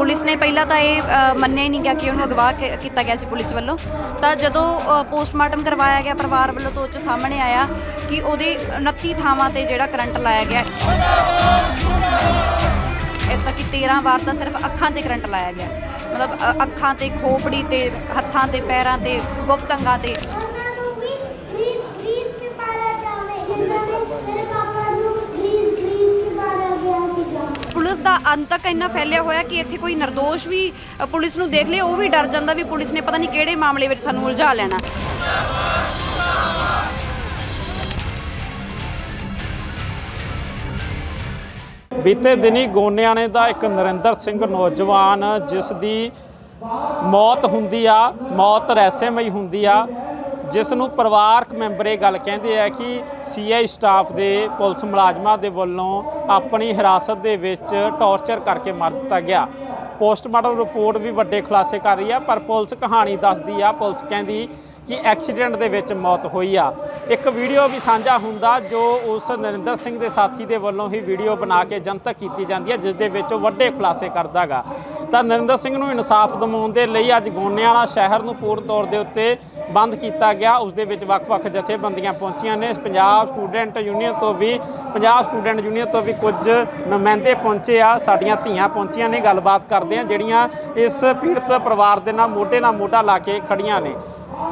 Police ਨੇ ਪਹਿਲਾਂ ਤਾਂ ਇਹ ਅ, ਮੰਨਿਆ ਹੀ ਨਹੀਂ ਗਿਆ ਕਿ ਉਹਨੂੰ ਅਗਵਾ ਕ- ਕੀਤਾ ਗਿਆ ਸੀ ਪੁਲਿਸ ਵੱਲੋਂ। ਤਾਂ ਜਦੋਂ ਅ, ਪੋਸਟਮਾਰਟਮ ਕਰਵਾਇਆ ਗਿਆ ਪਰਿਵਾਰ ਵੱਲੋਂ ਤਾਂ ਉਹ 'ਚ ਸਾਹਮਣੇ ਆਇਆ ਕਿ ਉਹਦੇ 29 ਥਾਵਾਂ ਤੇ ਜਿਹੜਾ ਕਰੰਟ ਲਾਇਆ ਗਿਆ। ਇੱਥੇ ਤੱਕ ਕਿ 13 ਵਾਰ ਤਾਂ ਸਿਰਫ ਅੱਖਾਂ ਤੇ ਕਰੰਟ ਲਾਇਆ ਗਿਆ। ਮਤਲਬ ਅ, ਅੱਖਾਂ ਤੇ ਖੋਪੜੀ ਤੇ ਹੱਥਾਂ ਤੇ ਪੈਰਾਂ ਤੇ ਗੁਪਤ ਅੰਗਾਂ ਤੇ ਗ੍ਰੀਸ ਗ੍ਰੀਸ ਕੇ ਮਾਰਿਆ ਜਾਵੇ ਇਹਨਾਂ ਨੇ ਮੇਰੇ ਪਾਪਾ ਨੂੰ ਗ੍ਰੀਸ ਗ੍ਰੀਸ ਕੇ ਮਾਰਿਆ ਗਿਆ ਸੀਗਾ ਦਾ ਅੰਤ ਇੰਨਾ ਫੈਲਿਆ ਹੋਇਆ ਕਿ ਇੱਥੇ ਕੋਈ ਨਿਰਦੋਸ਼ ਵੀ ਅ, ਪੁਲਿਸ ਨੂੰ ਦੇਖ ਲੇ ਉਹ ਵੀ ਡਰ ਜਾਂਦਾ ਵੀ ਪੁਲਿਸ ਨੇ ਪਤਾ ਨਹੀਂ ਕਿਹੜੇ ਮਾਮਲੇ ਵਿੱਚ ਸਾਨੂੰ ਉਲਝਾ ਲੈਣਾ। ਬੀਤੇ ਦਿਨੀ ਗੋਨਿਆਣੇ ਦਾ ਇੱਕ ਨਰਿੰਦਰ ਸਿੰਘ ਨੌਜਵਾਨ ਜਿਸ ਦੀ ਮੌਤ ਹੁੰਦੀ ਆ ਮੌਤ ਰਹੱਸਮਈ ਹੁੰਦੀ ਆ ਜਿਸ ਨੂੰ ਪਰਿਵਾਰਕ ਮੈਂਬਰ ਇਹ ਗੱਲ ਕਹਿੰਦੇ ਆ ਕਿ ਸੀਆਈ ਸਟਾਫ ਦੇ ਪੁਲਿਸ ਮੁਲਾਜ਼ਮਾਂ ਦੇ ਵੱਲੋਂ ਆਪਣੀ ਹਿਰਾਸਤ ਦੇ ਵਿੱਚ ਟੌਰਚਰ ਕਰਕੇ ਮਾਰ ਦਿੱਤਾ ਗਿਆ। ਪੋਸਟਮਾਰਟਮ ਰਿਪੋਰਟ ਵੀ ਵੱਡੇ ਖੁਲਾਸੇ ਕਰ ਰਹੀ ਆ, ਪਰ ਪੁਲਿਸ ਕਹਾਣੀ ਦੱਸਦੀ ਆ, ਪੁਲਿਸ ਕਹਿੰਦੀ ਕਿ ਐਕਸੀਡੈਂਟ ਦੇ ਵਿੱਚ ਮੌਤ ਹੋਈ ਆ। ਇੱਕ ਵੀਡੀਓ ਵੀ ਸਾਂਝਾ ਹੁੰਦਾ ਜੋ ਉਸ ਨਰਿੰਦਰ ਸਿੰਘ ਦੇ ਸਾਥੀ ਦੇ ਵੱਲੋਂ ਹੀ ਵੀਡੀਓ ਬਣਾ ਕੇ ਜਨਤਕ ਕੀਤੀ ਜਾਂਦੀ ਹੈ ਜਿਸ ਦੇ ਵਿੱਚ ਉਹ ਵੱਡੇ ਖੁਲਾਸੇ ਕਰਦਾਗਾ ਤਾਂ ਨਰਿੰਦਰ ਸਿੰਘ ਨੂੰ ਇਨਸਾਫ ਦਿਵਾਉਣ ਦੇ ਲਈ ਅੱਜ ਗੋਨਿਆਣਾ ਸ਼ਹਿਰ ਨੂੰ ਪੂਰਨ ਤੌਰ ਦੇ ਉੱਤੇ ਬੰਦ ਕੀਤਾ ਗਿਆ। ਉਸ ਦੇ ਵਿੱਚ ਵੱਖ-ਵੱਖ ਜਥੇਬੰਦੀਆਂ ਪਹੁੰਚੀਆਂ ਨੇ। ਪੰਜਾਬ ਸਟੂਡੈਂਟ ਯੂਨੀਅਨ ਤੋਂ ਵੀ, ਪੰਜਾਬ ਸਟੂਡੈਂਟ ਯੂਨੀਅਨ ਤੋਂ ਵੀ ਕੁਝ ਨੁਮਾਇੰਦੇ ਪਹੁੰਚੇ ਆ। ਸਾਡੀਆਂ ਧੀਆਂ ਪਹੁੰਚੀਆਂ ਨੇ। ਗੱਲਬਾਤ ਕਰਦੇ ਆ, ਜਿਹੜੀਆਂ ਇਸ ਪੀੜਤ ਪਰਿਵਾਰ ਦੇ ਨਾਲ ਮੋਢੇ ਨਾਲ ਮੋਢਾ ਲਾ ਕੇ ਖੜੀਆਂ ਨੇ।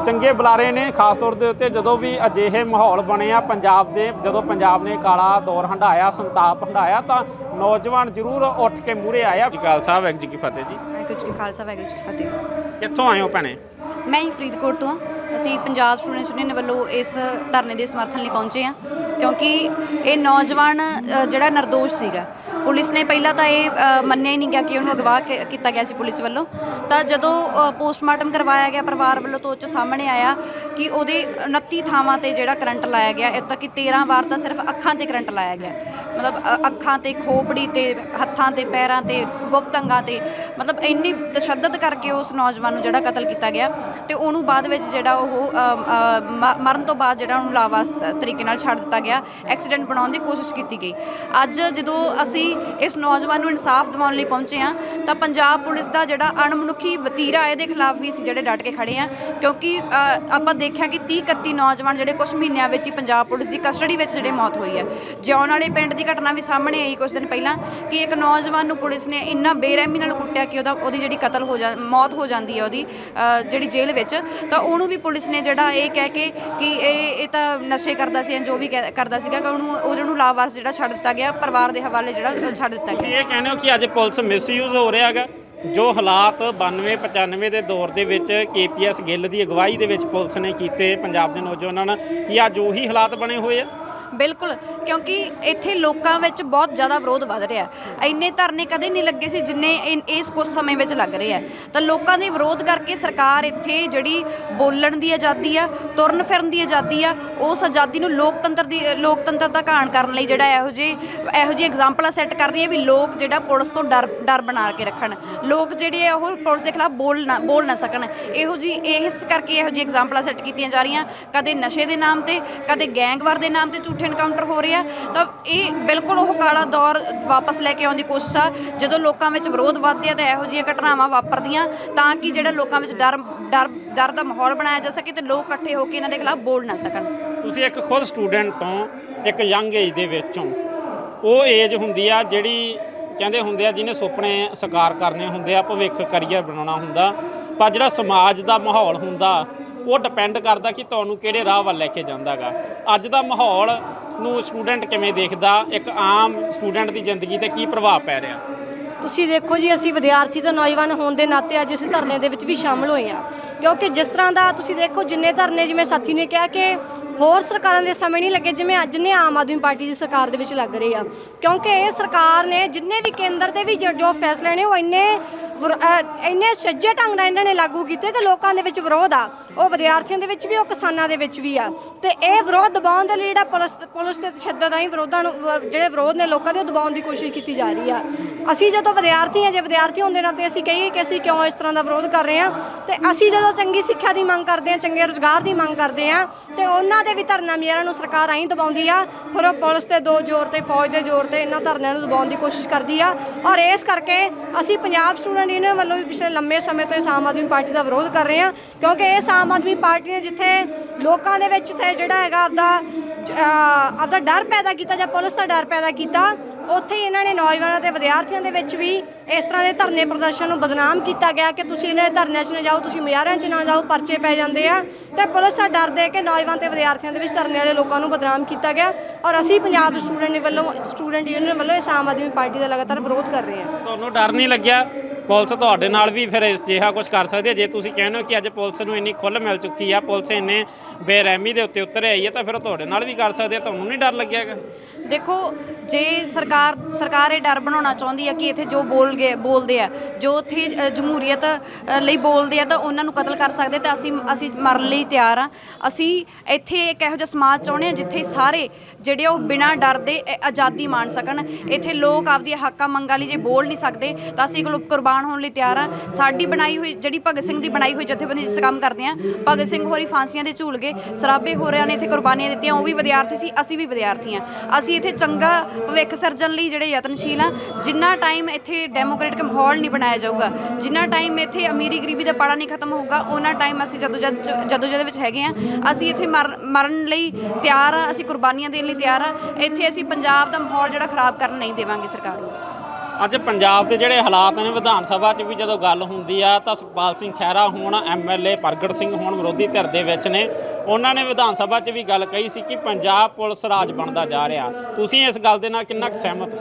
ਚੰਗੇ ਬੁਲਾਰੇ ਨੇ ਖਾਸ ਤੌਰ ਦੇ ਉੱਤੇ ਜਦੋਂ ਵੀ ਅਜਿਹੇ ਮਾਹੌਲ ਬਣੇ ਆ ਪੰਜਾਬ ਦੇ ਜਦੋਂ ਪੰਜਾਬ ਨੇ ਕਾਲਾ ਦੌਰ ਹੰਢਾਇਆ ਸੰਤਾਪ ਹੰਢਾਇਆ ਤਾਂ ਨੌਜਵਾਨ ਜ਼ਰੂਰ ਉੱਠ ਕੇ ਮੂਰੇ ਆਇਆ। ਜੀ ਖਾਲਸਾ ਵਾਹਿਗੁਰੂ ਜੀ ਕੀ ਫਤਿਹ ਜੀ। ਵਾਹਿਗੁਰੂ ਜੀ ਕਾ ਖਾਲਸਾ ਵਾਹਿਗੁਰੂ ਜੀ ਕੀ ਫਤਿਹ। ਕਿੱਥੋਂ ਆਏ ਹੋ ਭੈਣੇ? ਮੈਂ ਹੀ ਫਰੀਦਕੋਟ ਤੋਂ। ਹਾਂ। ਅਸੀਂ ਪੰਜਾਬ ਸਟੂਡੈਂਟਸ ਯੂਨੀਅਨ ਵੱਲੋਂ ਇਸ ਧਰਨੇ ਦੇ ਸਮਰਥਨ ਲਈ ਪਹੁੰਚੇ ਹਾਂ ਕਿਉਂਕਿ ਇਹ ਨੌਜਵਾਨ ਅ, ਜਿਹੜਾ ਨਿਰਦੋਸ਼ ਸੀਗਾ ਪੁਲਿਸ ਨੇ ਪਹਿਲਾਂ ਤਾਂ ਇਹ ਅ, ਮੰਨਿਆ ਹੀ ਨਹੀਂ ਗਿਆ ਕਿ ਉਹਨੂੰ ਅਗਵਾ ਕ- ਕੀਤਾ ਗਿਆ ਸੀ ਪੁਲਿਸ ਵੱਲੋਂ। ਤਾਂ ਜਦੋਂ ਅ, ਪੋਸਟਮਾਰਟਮ ਕਰਵਾਇਆ ਗਿਆ ਪਰਿਵਾਰ ਵੱਲੋਂ ਤਾਂ ਉਹ 'ਚ ਸਾਹਮਣੇ ਆਇਆ ਕਿ ਉਹਦੇ 29 ਥਾਵਾਂ ਤੇ ਜਿਹੜਾ ਕਰੰਟ ਲਾਇਆ ਗਿਆ ਇੱਥੇ ਤੱਕ ਕਿ 13 ਵਾਰ ਤਾਂ ਸਿਰਫ ਅੱਖਾਂ ਤੇ ਕਰੰਟ ਲਾਇਆ ਗਿਆ। ਮਤਲਬ ਅ, ਅੱਖਾਂ ਤੇ ਖੋਪੜੀ ਤੇ ਹੱਥਾਂ ਤੇ ਪੈਰਾਂ ਤੇ ਗੁਪਤ ਅੰਗਾਂ ਤੇ ਮਤਲਬ ਇੰਨੀ ਤਸ਼ੱਦਦ ਕਰਕੇ ਉਸ ਨੌਜਵਾਨ ਨੂੰ ਜਿਹੜਾ ਕਤਲ ਕੀਤਾ ਗਿਆ ਤੇ ਉਹਨੂੰ ਬਾਅਦ ਵਿੱਚ ਜਿਹੜਾ ਉਹ ਅ, ਅ, ਮ- ਮਰਨ ਤੋਂ ਬਾਅਦ ਜਿਹੜਾ ਉਹਨੂੰ ਲਾਵਾਸ ਤ- ਤਰੀਕੇ ਨਾਲ ਛੱਡ ਦਿੱਤਾ ਗਿਆ ਐਕਸੀਡੈਂਟ ਬਣਾਉਣ ਦੀ ਕੋਸ਼ਿਸ਼ ਕੀਤੀ ਗਈ। ਅੱਜ ਜਦੋਂ ਅਸੀਂ ਇਸ ਨੌਜਵਾਨ ਨੂੰ ਇਨਸਾਫ ਦਿਵਾਉਣ ਲਈ ਪਹੁੰਚੇ ਹਾਂ, ਤਾਂ ਪੰਜਾਬ ਪੁਲਿਸ ਦਾ ਜਿਹੜਾ ਅਣਮਨੁੱਖੀ ਵਤੀਰਾ ਇਹਦੇ ਖਿਲਾਫ ਵੀ ਅਸੀਂ ਜਿਹੜੇ ਡਟ ਕੇ ਖੜੇ ਹਾਂ, ਕਿਉਂਕਿ ਆਪਾਂ ਦੇਖਿਆ ਕਿ 30 31 ਨੌਜਵਾਨ ਜਿਹੜੇ ਕੁਝ ਮਹੀਨਿਆਂ ਵਿੱਚ ਹੀ ਪੰਜਾਬ ਪੁਲਿਸ ਦੀ ਕਸਟਡੀ ਵਿੱਚ ਜਿਹੜੇ ਮੌਤ ਹੋਈ ਹੈ। ਜਿਉਣ ਵਾਲੇ ਪਿੰਡ ਦੀ ਘਟਨਾ ਵੀ ਸਾਹਮਣੇ ਆਈ ਕੁਝ ਦਿਨ ਪਹਿਲਾਂ ਕਿ ਇੱਕ ਨੌਜਵਾਨ ਨੂੰ ਪੁਲਿਸ ਨੇ ਇੰਨਾ ਬੇਰਹਿਮੀ ਨਾਲ ਕੁੱਟਿਆ ਕਿ ਉਹਦਾ, ਉਹਦੀ ਜਿਹੜੀ ਕਤਲ ਹੋ ਜਾ, ਮੌਤ ਹੋ ਜਾਂਦੀ ਹੈ ਉਹਦੀ ਜਿਹੜੀ ਜੇਲ੍ਹ ਵਿੱਚ, ਤਾਂ ਉਹਨੂੰ ਵੀ ਪੁਲਿਸ ਨੇ ਜਿਹੜਾ ਇਹ ਕਹਿ ਕੇ ਕਿ ਇਹ ਇਹ ਤਾਂ ਨਸ਼ੇ ਕਰਦਾ ਸੀ ਜਾਂ ਜੋ ਵੀ ਕਹਿ- ਕਰਦਾ ਸੀਗਾ, ਕਿ ਉਹਨੂੰ, ਉਹ ਜਿਹਨੂੰ ਲਾਵਾਰਸ ਜਿਹੜਾ ਛੱਡ ਦਿੱਤਾ ਗਿਆ, ਪਰਿਵਾਰ ਦੇ ਹਵਾਲੇ ਜਿਹੜਾ ਛੱਡ ਦਿੱਤਾ ਤੁਸੀਂ ਇਹ ਕਹਿੰਦੇ ਹੋ ਕਿ ਅੱਜ ਪੁਲਿਸ ਮਿਸਯੂਜ਼ ਹੋ ਰਿਹਾ ਹੈਗਾ, ਜੋ ਹਾਲਾਤ 92 95 ਦੇ ਦੌਰ ਦੇ ਵਿੱਚ ਕੇਪੀਐਸ ਗਿੱਲ ਦੀ ਅਗਵਾਈ ਦੇ ਵਿੱਚ ਪੁਲਿਸ ਨੇ ਕੀਤੇ, ਪੰਜਾਬ ਦੇ ਨੌਜਵਾਨਾਂ ਨਾਲ, ਕੀ ਅੱਜ ਉਹੀ ਹਾਲਾਤ ਬਣੇ ਹੋਏ ਆ? ਬਿਲਕੁਲ, ਕਿਉਂਕਿ ਇੱਥੇ ਲੋਕਾਂ ਵਿੱਚ ਬਹੁਤ ਜ਼ਿਆਦਾ ਵਿਰੋਧ ਵੱਧ ਰਿਹਾ ਇੰਨੇ ਧਰਨੇ ਕਦੇ ਨਹੀਂ ਲੱਗੇ ਸੀ ਜਿੰਨੇ ਇਨ- ਇਸ ਕੁਝ ਸਮੇਂ ਵਿੱਚ ਲੱਗ ਰਹੇ ਆ ਤਾਂ ਲੋਕਾਂ ਦੇ ਵਿਰੋਧ ਕਰਕੇ ਸਰਕਾਰ ਇੱਥੇ ਜਿਹੜੀ ਬੋਲਣ ਦੀ ਆਜ਼ਾਦੀ ਆ ਤੁਰਨ ਫਿਰਨ ਦੀ ਆਜ਼ਾਦੀ ਆ ਉਸ ਆਜ਼ਾਦੀ ਨੂੰ ਲੋਕਤੰਤਰ ਦੀ, ਲੋਕਤੰਤਰ ਦਾ ਘਾਣ ਕਰਨ ਲਈ ਜਿਹੜਾ ਇਹੋ ਜਿਹੇ, ਇਹੋ ਜਿਹੀ ਐਗਜ਼ਾਮਪਲਾਂ ਸੈੱਟ ਕਰ ਰਹੀ ਹੈ ਵੀ ਲੋਕ ਜਿਹੜਾ ਪੁਲਿਸ ਤੋਂ ਡਰ ਡਰ ਬਣਾ ਕੇ ਰੱਖਣ। ਲੋਕ ਜਿਹੜੇ ਆ ਉਹ ਪੁਲਿਸ ਦੇ ਖਿਲਾਫ ਬੋਲ ਨਾ ਬੋਲ ਨਾ ਸਕਣ। ਇਹੋ ਜੀ ਇਸ ਕਰਕੇ ਇਹੋ ਜਿਹੀ ਐਗਜ਼ਾਮਪਲਾਂ ਸੈੱਟ ਕੀਤੀਆਂ ਜਾ ਰਹੀਆਂ। ਕਦੇ ਨਸ਼ੇ ਦੇ ਨਾਮ ਤੇ, ਕਦੇ ਗੈਂਗਵਾਰ ਦੇ ਨਾਮ ਤੇ ਝੂਠੇ ਐਨਕਾਊਂਟਰ ਹੋ ਰਹੇ ਆ ਤਾਂ ਇਹ ਬਿਲਕੁਲ ਉਹ ਕਾਲਾ ਦੌਰ ਵਾਪਸ ਲੈ ਕੇ ਆਉਣ ਦੀ ਕੋਸ਼ਿਸ਼ ਆ। ਜਦੋਂ ਲੋਕਾਂ ਵਿੱਚ ਵਿਰੋਧ ਵੱਧਦੇ ਆ ਤਾਂ ਇਹੋ ਜਿਹੀਆਂ ਘਟਨਾਵਾਂ ਵਾਪਰਦੀਆਂ, ਤਾਂ ਕਿ ਜਿਹੜਾ ਲੋਕਾਂ ਵਿੱਚ ਡਰ ਡਰ ਡਰ ਦਾ ਮਾਹੌਲ ਬਣਾਇਆ ਜਾ ਸਕੇ ਤੇ ਲੋਕ ਇਕੱਠੇ ਹੋ ਕੇ ਇਹਨਾਂ ਦੇ ਖਿਲਾਫ ਬੋਲ ਨਾ ਸਕਣ। ਤੁਸੀਂ ਇੱਕ ਖੁਦ ਸਟੂਡੈਂਟ ਹੋ, ਇੱਕ ਯੰਗ ਏਜ ਦੇ ਵਿੱਚੋਂ ਉਹ ਏਜ ਹੁੰਦੀ ਆ ਜਿਹੜੀ ਕਹਿੰਦੇ ਹੁੰਦੇ ਆ, ਜਿਹਨੇ ਸੁਪਨੇ ਸਾਕਾਰ ਕਰਨੇ ਹੁੰਦੇ ਆ, ਭਵਿੱਖ ਕਰੀਅਰ ਬਣਾਉਣਾ ਹੁੰਦਾ। ਪਰ ਜਿਹੜਾ ਸਮਾਜ ਦਾ ਮਾਹੌਲ ਹੁੰਦਾ ਉਹ ਡਿਪੈਂਡ ਕਰਦਾ ਕਿ ਤੁਹਾਨੂੰ ਕਿਹੜੇ ਰਾਹ ਵੱਲ ਲੈ ਕੇ ਜਾਂਦਾਗਾ। ਅੱਜ ਦਾ ਮਾਹੌਲ ਨੂੰ ਸਟੂਡੈਂਟ ਕਿਵੇਂ ਦੇਖਦਾ, ਇੱਕ ਆਮ ਸਟੂਡੈਂਟ ਦੀ ਜ਼ਿੰਦਗੀ ਤੇ ਕੀ ਪ੍ਰਭਾਵ ਪੈ ਰਿਹਾ? ਤੁਸੀਂ ਦੇਖੋ ਜੀ, ਅਸੀਂ ਵਿਦਿਆਰਥੀ ਤੇ ਨੌਜਵਾਨ ਹੋਣ ਦੇ ਨਾਤੇ ਅੱਜ ਇਸ ਧਰਨੇ ਦੇ ਵਿੱਚ ਵੀ ਸ਼ਾਮਲ ਹੋਏ ਆ ਕਿਉਂਕਿ ਜਿਸ ਤਰ੍ਹਾਂ ਦਾ ਤੁਸੀਂ ਦੇਖੋ, ਜਿੰਨੇ ਧਰਨੇ ਜਿਵੇਂ ਸਾਥੀ ਨੇ ਕਿਹਾ ਕਿ ਹੋਰ ਸਰਕਾਰਾਂ ਦੇ ਸਮੇਂ ਨਹੀਂ ਲੱਗੇ ਜਿਵੇਂ ਅੱਜ ਨੇ ਆਮ ਆਦਮੀ ਪਾਰਟੀ ਦੀ ਸਰਕਾਰ ਦੇ ਵਿੱਚ ਲੱਗ ਰਹੀ ਆ। ਕਿਉਂਕਿ ਇਹ ਸਰਕਾਰ ਨੇ ਜਿੰਨੇ ਵੀ ਕੇਂਦਰ ਦੇ ਵੀ ਜੋ ਫੈਸਲੇ ਨੇ ਉਹ ਇੰਨੇ ਵਿਰ- ਇੰਨੇ ਸੱਜੇ ਢੰਗ ਨਾਲ ਇਹਨਾਂ ਨੇ ਲਾਗੂ ਕੀਤੇ ਕਿ ਲੋਕਾਂ ਦੇ ਵਿੱਚ ਵਿਰੋਧ ਆ। ਉਹ ਵਿਦਿਆਰਥੀਆਂ ਦੇ ਵਿੱਚ ਵੀ, ਉਹ ਕਿਸਾਨਾਂ ਦੇ ਵਿੱਚ ਵੀ ਆ। ਤੇ ਇਹ ਵਿਰੋਧ ਦਬਾਉਣ ਦੇ ਲਈ ਜਿਹੜਾ ਪੁਲਿਸ ਪੁਲਿਸ ਦੇ ਤਸ਼ੱਦਦ ਆਈ ਵਿਰੋਧਾਂ ਨੂੰ ਜਿਹੜੇ ਵਿਰੋਧ ਨੇ ਲੋਕਾਂ ਦੇ ਉਹ ਦਬਾਉਣ ਦੀ ਕੋਸ਼ਿਸ਼ ਕੀਤੀ ਜਾ ਰਹੀ ਆ। ਅਸੀਂ ਜਦੋਂ ਵਿਦਿਆਰਥੀ ਆ, ਜੇ ਵਿਦਿਆਰਥੀ ਹੁੰਦੇ ਨਾਤੇ ਅਸੀਂ ਕਹੀਏ ਕਿ ਅਸੀਂ ਕਿਉਂ ਇਸ ਤਰ੍ਹਾਂ ਦਾ ਵਿਰੋਧ ਕਰ ਰਹੇ ਆ। ਤੇ ਅਸੀਂ ਜਦੋਂ ਚੰਗੀ ਸਿੱਖਿਆ ਦੀ ਮੰਗ ਕਰਦੇ ਆ, ਚੰਗੇ ਰੁਜ਼ਗਾਰ ਦੀ ਮੰਗ ਕਰਦੇ ਆ, ਤੇ ਉਹਨਾਂ ਦੇ ਵੀ ਧਰਨਾ ਮੇਰਾ ਨੂੰ ਸਰਕਾਰ ਆਈ ਦਬਾਉਂਦੀ ਆ। ਫਿਰ ਉਹ ਪੁਲਿਸ ਤੇ ਦੋ ਜ਼ੋਰ ਤੇ, ਫੌਜ ਦੇ ਜ਼ੋਰ ਤੇ ਇਹਨਾਂ ਧਰਨਿਆਂ ਨੂੰ ਦਬਾਉਣ ਦੀ ਕੋਸ਼ਿਸ਼ ਕਰਦੀ ਆ। ਔਰ ਇਸ ਕਰਕੇ ਅਸੀਂ ਪੰਜਾਬ ਸਟੂਡੈਂਟ ਯੂਨੀਅਨ ਵੱਲੋਂ ਵੀ ਪਿਛਲੇ ਲੰਮੇ ਸਮੇਂ ਤੋਂ ਇਸ ਆਮ ਆਦਮੀ ਪਾਰਟੀ ਦਾ ਵਿਰੋਧ ਕਰ ਰਹੇ ਆ। ਕਿਉਂਕਿ ਇਸ ਆਮ ਆਦਮੀ ਪਾਰਟੀ ਨੇ ਜਿੱਥੇ ਲੋਕਾਂ ਦੇ ਵਿੱਚ ਤੇ ਜਿਹੜਾ ਹੈਗਾ ਆਪਦਾ ਆਪਦਾ ਡਰ ਪੈਦਾ ਕੀਤਾ ਜਾਂ ਪੁਲਿਸ ਦਾ ਡਰ ਪੈਦਾ ਕੀਤਾ ਉੱਥੇ ਹੀ ਇਹਨਾਂ ਨੇ ਨੌਜਵਾਨਾਂ ਤੇ ਵਿਦਿਆਰਥੀਆਂ ਦੇ ਵਿੱਚ ਵੀ ਇਸ ਤਰ੍ਹਾਂ ਦੇ ਧਰਨੇ ਪ੍ਰਦਰਸ਼ਨ ਨੂੰ ਬਦਨਾਮ ਕੀਤਾ ਗਿਆ ਕਿ ਤੁਸੀਂ ਇਹਨਾਂ ਦੇ ਧਰਨਿਆਂ 'ਚ ਨਾ ਜਾਓ, ਤੁਸੀਂ ਮੁਜ਼ਾਹਰਿਆਂ 'ਚ ਨਾ ਜਾਓ, ਪਰਚੇ ਪੈ ਜਾਂਦੇ ਆ। ਤੇ ਪੁਲਿਸ ਦਾ ਡਰਦੇ ਕਿ ਨੌਜਵਾਨ ਤੇ ਵਿਦਿਆਰਥੀਆਂ ਦੇ ਵਿੱਚ ਧਰਨੇ ਵਾਲੇ ਲੋਕਾਂ ਨੂੰ ਬਦਨਾਮ ਕੀਤਾ ਗਿਆ ਔਰ ਅਸੀਂ ਪੰਜਾਬ ਸਟੂਡੈਂਟ ਵੱਲੋਂ, ਸਟੂਡੈਂਟ ਯੂਨੀਅਨ ਵੱਲੋਂ ਇਸ ਆਮ ਆਦਮੀ ਪਾਰਟੀ ਦਾ ਲਗਾਤਾਰ ਵਿਰੋਧ ਕਰ ਰਹੇ ਹਾਂ। ਤੁਹਾਨੂੰ ਡਰ ਨਹੀਂ ਲੱਗਿਆ? ਪੁਲਿਸ ਤੁਹਾਡੇ ਨਾਲ ਵੀ ਫਿਰ ਇਸ ਜਿਹਾ ਕੁਝ ਕਰ ਸਕਦੀ ਹੈ। ਜੇ ਤੁਸੀਂ ਕਹਿੰਦੇ ਹੋ ਕਿ ਅੱਜ ਪੁਲਿਸ ਨੂੰ ਇੰਨੀ ਖੁੱਲ੍ਹ ਮਿਲ ਚੁੱਕੀ ਆ, ਪੁਲਿਸ ਇੰਨੇ ਬੇਰਹਿਮੀ ਦੇ ਉੱਤੇ ਉਤਰ ਆਈ ਹੈ ਤਾਂ ਫਿਰ ਉਹ ਤੁਹਾਡੇ ਨਾਲ ਵੀ ਕਰ ਸਕਦੀ ਹੈ ਤੁਹਾਨੂੰ ਨਹੀਂ ਡਰ ਲੱਗਿਆਗਾ ਦੇਖੋ, ਜੇ ਸਰਕਾਰ ਸਰਕਾਰ ਇਹ ਡਰ ਬਣਾਉਣਾ ਚਾਹੁੰਦੀ ਹੈ ਕਿ ਇੱਥੇ ਜੋ ਬੋਲ ਗਏ ਬੋਲਦੇ ਆ, ਜੋ ਉੱਥੇ ਜਮਹੂਰੀਅਤ ਲਈ ਬੋਲਦੇ ਆ, ਤਾਂ ਉਹਨਾਂ ਨੂੰ ਕਤਲ ਕਰ ਸਕਦੇ ਤਾਂ ਅਸੀਂ ਅਸੀਂ ਮਰਨ ਲਈ ਤਿਆਰ ਆ। ਅਸੀਂ ਇੱਥੇ ਇੱਕ ਇਹੋ ਜਿਹਾ ਸਮਾਜ ਚਾਹੁੰਦੇ ਆ ਜਿੱਥੇ ਸਾਰੇ ਜਿਹੜੇ ਆ ਉਹ ਬਿਨਾਂ ਡਰ ਦੇ ਆਜ਼ਾਦੀ ਮਾਣ ਸਕਣ। ਇੱਥੇ ਲੋਕ ਆਪਦੀਆਂ ਹੱਕਾਂ ਮੰਗਾਂ ਲਈ ਜੇ ਬੋਲ ਨਹੀਂ ਸਕਦੇ, ਤਾਂ ਅਸੀਂ ਕੋਲ ਕੁਰਬਾਨ ਹੋਣ ਲਈ ਤਿਆਰ ਆ। ਸਾਡੀ ਬਣਾਈ ਹੋਈ, ਜਿਹੜੀ ਭਗਤ ਸਿੰਘ ਦੀ ਬਣਾਈ ਹੋਈ ਜਥੇਬੰਦੀ ਜਿਸ ਕੰਮ ਕਰਦੇ ਆ, ਭਗਤ ਸਿੰਘ ਹੋਰੀ ਫਾਂਸੀਆਂ ਦੇ ਝੂਲ ਗਏ, ਸਰਾਬੇ ਹੋਰਿਆਂ ਨੇ ਇੱਥੇ ਕੁਰਬਾਨੀਆਂ ਦਿੱਤੀਆਂ, ਉਹ ਵੀ ਵਿਦਿਆਰਥੀ ਸੀ, ਅਸੀਂ ਵੀ ਵਿਦਿਆਰਥੀ ਆ। ਅਸੀਂ ਇੱਥੇ ਚੰਗਾ ਭਵਿੱਖ ਸਿਰਜਣ ਲਈ ਜਿਹੜੇ ਯਤਨਸ਼ੀਲ ਆ, ਜਿੰਨਾ ਟਾਈਮ ਇੱਥੇ ਡੈਮੋਕ੍ਰੈਟਿਕ ਮਾਹੌਲ ਨਹੀਂ ਬਣਾਇਆ ਜਾਊਗਾ, ਜਿੰਨਾ ਟਾਈਮ ਇੱਥੇ ਅਮੀਰੀ ਗਰੀਬੀ ਦਾ ਪਾੜਾ ਨਹੀਂ ਖਤਮ ਹੋਊਗਾ ਉਹਨਾਂ ਟਾਈਮ ਅਸੀਂ ਜਦੋਂ ਜਦ ਜਦੋਂ ਜਦ ਵਿੱਚ ਹੈਗੇ ਆ। ਅਸੀਂ ਇੱਥੇ ਮਰ- ਮਰਨ ਲਈ ਤਿਆਰ ਆ, ਅਸੀਂ ਕੁਰਬਾਨੀਆਂ ਦੇਣ ਲਈ ਤਿਆਰ ਆ। ਇੱਥੇ ਅਸੀਂ ਪੰਜਾਬ ਦਾ ਮਾਹੌਲ ਜਿਹੜਾ ਖਰਾਬ ਕਰਨ ਨਹੀਂ ਦੇਵਾਂਗੇ ਸਰਕਾਰ ਨੂੰ। ਅੱਜ ਪੰਜਾਬ ਦੇ ਜਿਹੜੇ ਹਾਲਾਤ ਨੇ ਵਿਧਾਨ ਸਭਾ 'ਚ ਵੀ ਜਦੋਂ ਗੱਲ ਹੁੰਦੀ ਆ ਤਾਂ ਸੁਖਪਾਲ ਸਿੰਘ ਖਹਿਰਾ ਹੋਣ ਐਮਐਲਏ ਪ੍ਰਗਟ ਸਿੰਘ ਹੋਣ ਵਿਰੋਧੀ ਧਿਰ ਦੇ ਵਿੱਚ ਨੇ। ਉਹਨਾਂ ਨੇ ਵਿਧਾਨ ਸਭਾ 'ਚ ਵੀ ਗੱਲ ਕਹੀ ਸੀ ਕਿ ਪੰਜਾਬ ਪੁਲਿਸ ਰਾਜ ਬਣਦਾ ਜਾ ਰਿਹਾ। ਤੁਸੀਂ ਇਸ ਗੱਲ ਦੇ ਨਾਲ ਕਿੰਨਾ ਕੁ ਸਹਿਮਤ ਹੋ?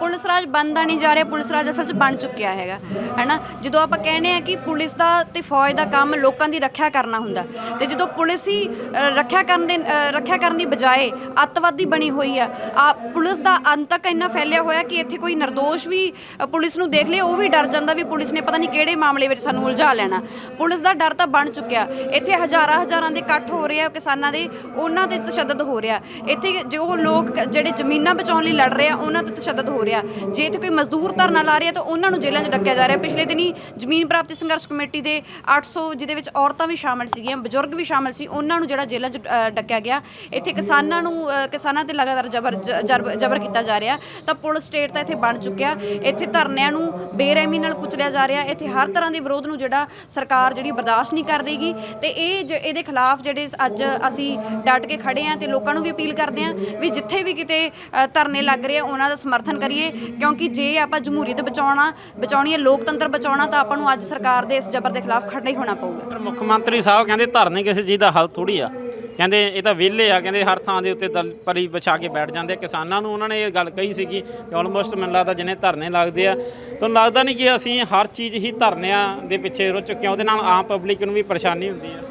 ਪੁਲਿਸ ਰਾਜ ਬਣਦਾ ਨਹੀਂ ਜਾ ਰਿਹਾ ਪੁਲਿਸ ਰਾਜ ਅਸਲ 'ਚ ਬਣ ਚੁੱਕਿਆ ਹੈਗਾ ਹੈਨਾ? ਜਦੋਂ ਆਪਾਂ ਕਹਿੰਦੇ ਆ ਕਿ ਪੁਲਿਸ ਦਾ ਤੇ ਫੌਜ ਦਾ ਕੰਮ ਲੋਕਾਂ ਦੀ ਰੱਖਿਆ ਕਰਨਾ ਹੁੰਦਾ ਤੇ ਜਦੋਂ ਪੁਲਿਸ ਹੀ ਅ, ਰੱਖਿਆ ਕਰਨ ਦੇ ਅ, ਰੱਖਿਆ ਕਰਨ ਦੀ ਬਜਾਏ ਅੱਤਵਾਦੀ ਬਣੀ ਹੋਈ ਆ ਆ ਪੁਲਿਸ ਦਾ ਅੰਤ ਤੱਕ ਇੰਨਾ ਫੈਲਿਆ ਹੋਇਆ ਕਿ ਇੱਥੇ ਕੋਈ ਨਿਰਦੋਸ਼ ਵੀ ਅ, ਪੁਲਿਸ ਨੂੰ ਦੇਖ ਲੇ ਉਹ ਵੀ ਡਰ ਜਾਂਦਾ ਵੀ ਪੁਲਿਸ ਨੇ ਪਤਾ ਨਹੀਂ ਕਿਹੜੇ ਮਾਮਲੇ ਵਿੱਚ ਸਾਨੂੰ ਉਲਝਾ ਲੈਣਾ। ਪੁਲਿਸ ਦਾ ਡਰ ਤਾਂ ਬਣ ਚੁੱਕਿਆ। ਇੱਥੇ ਹਜ਼ਾਰਾਂ ਹਜ਼ਾਰਾਂ ਦੇ ਇਕੱਠ ਹੋ ਰਹੇ ਆ ਕਿਸਾਨਾਂ ਦੇ ਉਹਨਾਂ ਤੇ ਤਸ਼ੱਦਦ ਹੋ ਰਿਹਾ। ਇੱਥੇ ਜੋ ਲੋਕ ਕ- ਜਿਹੜੇ ਜ਼ਮੀਨਾਂ ਬਚਾਉਣ ਲਈ ਲੜ ਰਹੇ ਆ ਉਹਨਾਂ ਤੇ ਤਸ਼ੱਦਦ ਹੋ ਰਿਹਾ ਜੇ ਇੱਥੇ ਕੋਈ ਮਜ਼ਦੂਰ ਧਰਨਾ ਲਾ ਰਿਹਾ ਤਾਂ ਉਹਨਾਂ ਨੂੰ ਜੇਲ੍ਹਾਂ 'ਚ ਡੱਕਿਆ ਜਾ ਰਿਹਾ। ਪਿਛਲੇ ਦਿਨੀ ਜ਼ਮੀਨ ਪ੍ਰਾਪਤੀ ਸੰਘਰਸ਼ ਕਮੇਟੀ ਦੇ 800 ਜਿਹਦੇ ਵਿੱਚ ਔਰਤਾਂ ਵੀ ਸ਼ਾਮਲ ਸੀਗੀਆਂ, ਬਜ਼ੁਰਗ ਵੀ ਸ਼ਾਮਲ ਸੀ, ਉਹਨਾਂ ਨੂੰ ਜਿਹੜਾ ਜੇਲ੍ਹਾਂ 'ਚ ਡੱਕਿਆ ਗਿਆ। ਇੱਥੇ ਕਿਸਾਨਾਂ ਨੂੰ ਕਿਸਾਨਾਂ ਤੇ ਲਗਾਤਾਰ ਜ਼ਬਰ, ਜ- ਜ਼ਬਰ ਕੀਤਾ ਜਾ ਰਿਹਾ। ਤਾਂ ਪੁਲਿਸ ਸਟੇਟ ਤਾਂ ਇੱਥੇ ਬਣ ਚੁੱਕਿਆ। ਇੱਥੇ ਧਰਨਿਆਂ ਨੂੰ ਬੇਰਹਿਮੀ ਨਾਲ ਕੁਚਲਿਆ ਜਾ ਰਿਹਾ। ਇੱਥੇ ਹਰ ਤਰ੍ਹਾਂ ਦੇ ਵਿਰੋਧ ਨੂੰ ਜਿਹੜਾ ਸਰਕਾਰ ਜਿਹੜੀ ਬਰਦਾਸ਼ਤ ਨਹੀਂ ਕਰ ਰਹੀਗੀ। ਤੇ ਇਹ ਜ- ਇਹਦੇ ਖਿਲਾਫ ਜਿਹੜੇ ਅੱਜ ਅਸੀਂ ਡਟ ਕੇ ਖੜੇ ਆ ਤੇ ਲੋਕਾਂ ਨੂੰ ਵੀ ਅਪੀਲ ਕਰਦੇ ਆ ਵੀ ਜਿੱਥੇ ਵੀ ਕਿਤੇ ਧਰਨੇ ਲੱਗ ਰਹੇ ਆ, ਉਹਨਾਂ ਦਾ ਸਮਰਥਨ ਕਰੀਏ। ਕਿਉਂਕਿ ਜੇ ਆਪਾਂ ਜਮਹੂਰੀਅਤ ਬਚਾਉਣਾ ਬਚਾਉਣੀ ਹੈ ਲੋਕਤੰਤਰ ਬਚਾਉਣਾ ਤਾਂ ਆਪਾਂ ਨੂੰ ਅੱਜ ਸਰਕਾਰ ਦੇ ਇਸ ਜ਼ਬਰ ਦੇ ਖਿਲਾਫ ਖੜਨਾ ਹੀ ਹੋਣਾ ਪਊਗਾ। ਪਰ ਮੁੱਖ ਮੰਤਰੀ ਸਾਹਿਬ ਕਹਿੰਦੇ ਧਰਨੇ ਕਿਸੇ ਚੀਜ਼ ਦਾ ਹੱਲ ਥੋੜੀ ਆ। ਕਹਿੰਦੇ ਇਹ ਤਾਂ ਵਿਹਲੇ ਆ ਕਹਿੰਦੇ ਹਰ ਥਾਂ ਦੇ ਉੱਤੇ ਪਰੀ ਵਿਛਾ ਕੇ ਬੈਠ ਜਾਂਦੇ ਆ। ਕਿਸਾਨਾਂ ਨੂੰ ਉਹਨਾਂ ਨੇ ਇਹ ਗੱਲ ਕਹੀ ਸੀਗੀ ਕਿ ਆਲਮੋਸਟ ਮੈਨੂੰ ਲੱਗਦਾ ਜਿੰਨੇ ਧਰਨੇ ਲੱਗਦੇ ਆ। ਤੁਹਾਨੂੰ ਲੱਗਦਾ ਨਹੀਂ ਕਿ ਅਸੀਂ ਹਰ ਚੀਜ਼ ਹੀ ਧਰਨਿਆਂ ਦੇ ਪਿੱਛੇ ਰੁੱਝ ਚੁੱਕੇ ਉਹਦੇ ਨਾਲ ਆਮ ਪਬਲਿਕ ਨੂੰ ਵੀ ਪਰੇਸ਼ਾਨੀ ਹੁੰਦੀ ਆ।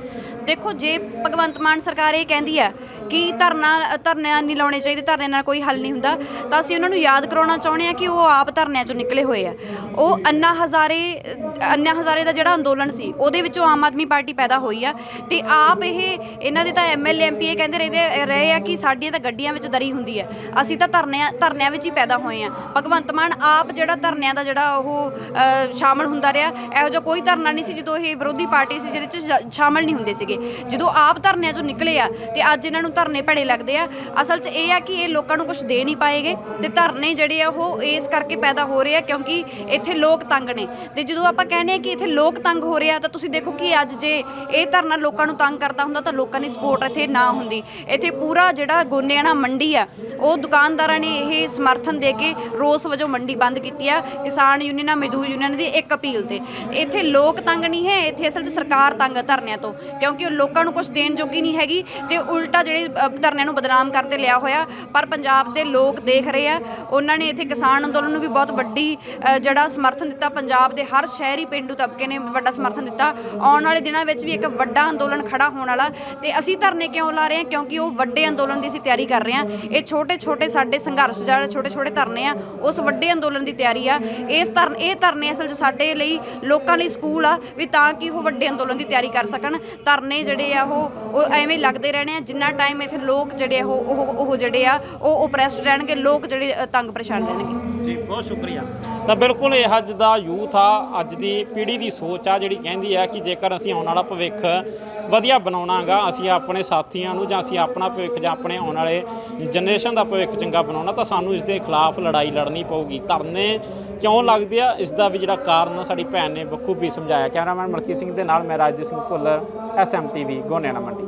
ਦੇਖੋ ਜੇ ਭਗਵੰਤ ਮਾਨ ਸਰਕਾਰ ਇਹ ਕਹਿੰਦੀ ਹੈ ਕਿ ਧਰਨਾ ਧਰਨਿਆਂ ਨਹੀਂ ਲਾਉਣੇ ਚਾਹੀਦੇ ਧਰਨੇ ਨਾਲ ਕੋਈ ਹੱਲ ਨਹੀਂ ਹੁੰਦਾ। ਤਾਂ ਅਸੀਂ ਉਹਨਾਂ ਨੂੰ ਯਾਦ ਕਰਾਉਣਾ ਚਾਹੁੰਦੇ ਆ ਕਿ ਉਹ ਆਪ ਧਰਨਿਆਂ ਚੋਂ ਨਿਕਲੇ ਹੋਏ ਆ। ਉਹ ਅੰਨਾ ਹਜ਼ਾਰੇ ਅੰਨਾ ਹਜ਼ਾਰੇ ਦਾ ਜਿਹੜਾ ਅੰਦੋਲਨ ਸੀ ਉਹਦੇ ਵਿੱਚੋਂ ਆਮ ਆਦਮੀ ਪਾਰਟੀ ਪੈਦਾ ਹੋਈ ਆ। ਤੇ ਆਪ ਇਹ ਇਹਨਾਂ ਦੇ ਤਾਂ ਐਮਐਲਏ ਐਮਪੀ ਇਹ ਕਹਿੰਦੇ ਰਹਿੰਦੇ ਰਹੇ ਆ ਕਿ ਸਾਡੀਆਂ ਤਾਂ ਗੱਡੀਆਂ ਵਿੱਚ ਦਰੀ ਹੁੰਦੀ ਹੈ ਅਸੀਂ ਤਾਂ ਧਰਨਿਆਂ ਧਰਨਿਆਂ ਵਿੱਚ ਹੀ ਪੈਦਾ ਹੋਏ ਆ। ਭਗਵੰਤ ਮਾਨ ਆਪ ਜਿਹੜਾ ਧਰਨਿਆਂ ਦਾ ਜਿਹੜਾ ਉਹ ਅ, ਸ਼ਾਮਲ ਹੁੰਦਾ ਰਿਹਾ। ਇਹੋ ਜਿਹਾ ਕੋਈ ਧਰਨਾ ਨਹੀਂ ਸੀ ਜਦੋਂ ਇਹ ਵਿਰੋਧੀ ਪਾਰਟੀ ਸੀ ਜਿਹਦੇ ਚ ਸ਼- ਸ਼ਾਮਲ ਨਹੀਂ ਹੁੰਦੇ ਸੀਗੇ। ਜਦੋਂ ਆਪ ਧਰਨਿਆਂ ਚੋਂ ਨਿਕਲੇ ਆ ਤੇ ਅੱਜ ਇਹਨਾਂ ਨੂੰ ਧਰਨੇ ਭੜੇ ਲੱਗਦੇ ਆ। ਅਸਲ 'ਚ ਇਹ ਆ ਕਿ ਇਹ ਲੋਕਾਂ ਨੂੰ ਕੁਝ ਦੇ ਨਹੀਂ ਪਾਏਗੇ ਤੇ ਧਰਨੇ ਜਿਹੜੇ ਆ ਉਹ ਇਸ ਕਰਕੇ ਪੈਦਾ ਹੋ ਰਹੇ ਆ ਕਿਉਂਕਿ ਇੱਥੇ ਲੋਕ ਤੰਗ ਨੇ। ਤੇ ਜਦੋਂ ਆਪਾਂ ਕਹਿੰਦੇ ਆ ਕਿ ਇੱਥੇ ਲੋਕ ਤੰਗ ਹੋ ਰਹੇ ਆ, ਤਾਂ ਤੁਸੀਂ ਦੇਖੋ ਕਿ ਅੱਜ ਜੇ ਇਹ ਧਰਨਾ ਲੋਕਾਂ ਨੂੰ ਤੰਗ ਕਰਦਾ ਹੁੰਦਾ, ਤਾਂ ਲੋਕਾਂ ਦੀ ਸਪੋਰਟ ਇੱਥੇ ਨਾ ਹੁੰਦੀ। ਇੱਥੇ ਪੂਰਾ ਜਿਹੜਾ ਗੋਨਿਆਣਾ ਮੰਡੀ ਆ, ਉਹ ਦੁਕਾਨਦਾਰਾਂ ਨੇ ਇਹ ਸਮਰਥਨ ਦੇ ਕੇ ਰੋਸ ਵਜੋਂ ਮੰਡੀ ਬੰਦ ਕੀਤੀ ਆ, ਕਿਸਾਨ ਯੂਨੀਅਨਾਂ, ਮਜ਼ਦੂਰ ਯੂਨੀਅਨ ਦੀ ਇੱਕ ਅਪੀਲ ਤੇ। ਇੱਥੇ ਲੋਕ ਤੰਗ ਨਹੀਂ ਹੈ, ਇੱਥੇ ਅਸਲ 'ਚ ਸਰਕਾਰ ਤੰਗ ਆ ਧਰਨਿਆਂ ਤੋਂ, ਕਿਉਂਕਿ ਉਹ ਲੋਕਾਂ ਨੂੰ ਕੁਝ ਦੇਣ ਜੋਗੀ ਨਹੀਂ ਹੈਗੀ ਤੇ ਉਲਟਾ ਜਿਹੜੇ ਅ, ਧਰਨਿਆਂ ਨੂੰ ਬਦਨਾਮ ਕਰਤੇ ਲਿਆ ਹੋਇਆ ਪਰ ਪੰਜਾਬ ਦੇ ਲੋਕ ਦੇਖ ਰਹੇ ਆ। ਉਹਨਾਂ ਨੇ ਇੱਥੇ ਕਿਸਾਨ ਅੰਦੋਲਨ ਨੂੰ ਵੀ ਬਹੁਤ ਵੱਡੀ ਅ, ਜਿਹੜਾ ਸਮਰਥਨ ਦਿੱਤਾ। ਪੰਜਾਬ ਦੇ ਹਰ ਸ਼ਹਿਰੀ ਪਿੰਡੂ ਤਬਕੇ ਨੇ ਵੱਡਾ ਸਮਰਥਨ ਦਿੱਤਾ। ਆਉਣ ਵਾਲੇ ਦਿਨਾਂ ਵਿੱਚ ਵੀ ਇੱਕ ਵੱਡਾ ਅੰਦੋਲਨ ਖੜਾ ਹੋਣ ਵਾਲਾ। ਤੇ ਅਸੀਂ ਧਰਨੇ ਕਿਉਂ ਲਾ ਰਹੇ ਹਾਂ? ਕਿਉਂਕਿ ਉਹ ਵੱਡੇ ਅੰਦੋਲਨ ਦੀ ਅਸੀਂ ਤਿਆਰੀ ਕਰ ਰਹੇ ਹਾਂ। ਇਹ ਛੋਟੇ ਛੋਟੇ ਸਾਡੇ ਸੰਘਰਸ਼ ਜਿਹੜੇ ਛੋਟੇ ਛੋਟੇ ਧਰਨੇ ਆ ਉਸ ਵੱਡੇ ਅੰਦੋਲਨ ਦੀ ਤਿਆਰੀ ਆ। ਇਸ ਧਰਨ ਇਹ ਧਰਨੇ ਅਸਲ 'ਚ ਸਾਡੇ ਲਈ ਲੋਕਾਂ ਲਈ ਸਕੂਲ ਆ ਵੀ ਤਾਂ ਕਿ ਉਹ ਵੱਡੇ ਅੰਦੋਲਨ ਦੀ ਤਿਆਰੀ ਕਰ ਸਕਣ। ਧਰਨੇ ਜਿਹੜੇ ਆ ਉਹ ਉਹ ਐਵੇਂ ਲੱਗਦੇ ਰਹਿਣੇ ਆ ਜਿੰਨਾ ਟਾਈਮ ਇੱਥੇ ਲੋਕ ਜਿਹੜੇ ਆ ਉਹ ਉਹ ਉਹ ਜਿਹੜੇ ਆ ਉਹ ਓਪਰੈਸਡ ਰਹਿਣਗੇ ਲੋਕ ਜਿਹੜੇ ਅ, ਤੰਗ ਪਰੇਸ਼ਾਨ ਰਹਿਣਗੇ। ਜੀ ਬਹੁਤ ਸ਼ੁਕਰੀਆ। ਤਾਂ ਬਿਲਕੁਲ ਇਹ ਅੱਜ ਦਾ ਯੂਥ ਆ ਅੱਜ ਦੀ ਪੀੜ੍ਹੀ ਦੀ ਸੋਚ ਆ ਜਿਹੜੀ ਕਹਿੰਦੀ ਆ ਕਿ ਜੇਕਰ ਅਸੀਂ ਆਉਣ ਵਾਲਾ ਭਵਿੱਖ ਵਧੀਆ ਬਣਾਉਣਾਗਾ ਅਸੀਂ ਆਪਣੇ ਸਾਥੀਆਂ ਨੂੰ ਜਾਂ ਅਸੀਂ ਆਪਣਾ ਭਵਿੱਖ ਜਾਂ ਆਪਣੇ ਆਉਣ ਵਾਲੇ ਜਨਰੇਸ਼ਨ ਦਾ ਭਵਿੱਖ ਚੰਗਾ ਬਣਾਉਣਾ ਤਾਂ ਸਾਨੂੰ ਇਸ ਦੇ ਖਿਲਾਫ ਲੜਾਈ ਲੜਨੀ ਪਊਗੀ। ਧਰਨੇ ਕਿਉਂ ਲੱਗਦੇ ਆ? ਇਸ ਦਾ ਵੀ ਜਿਹੜਾ ਕਾਰਨ ਸਾਡੀ ਭੈਣ ਨੇ ਬਖੂਬੀ ਸਮਝਾਇਆ। ਕੈਮਰਾਮੈਨ ਮਲਕੀ ਸਿੰਘ ਦੇ ਨਾਲ ਮੈਂ ਰਾਜਜੀਤ ਸਿੰਘ ਭੁੱਲ ਐਸਐਮਟੀਵੀ ਗੋਨਿਆਣਾ ਮੰਡੀ।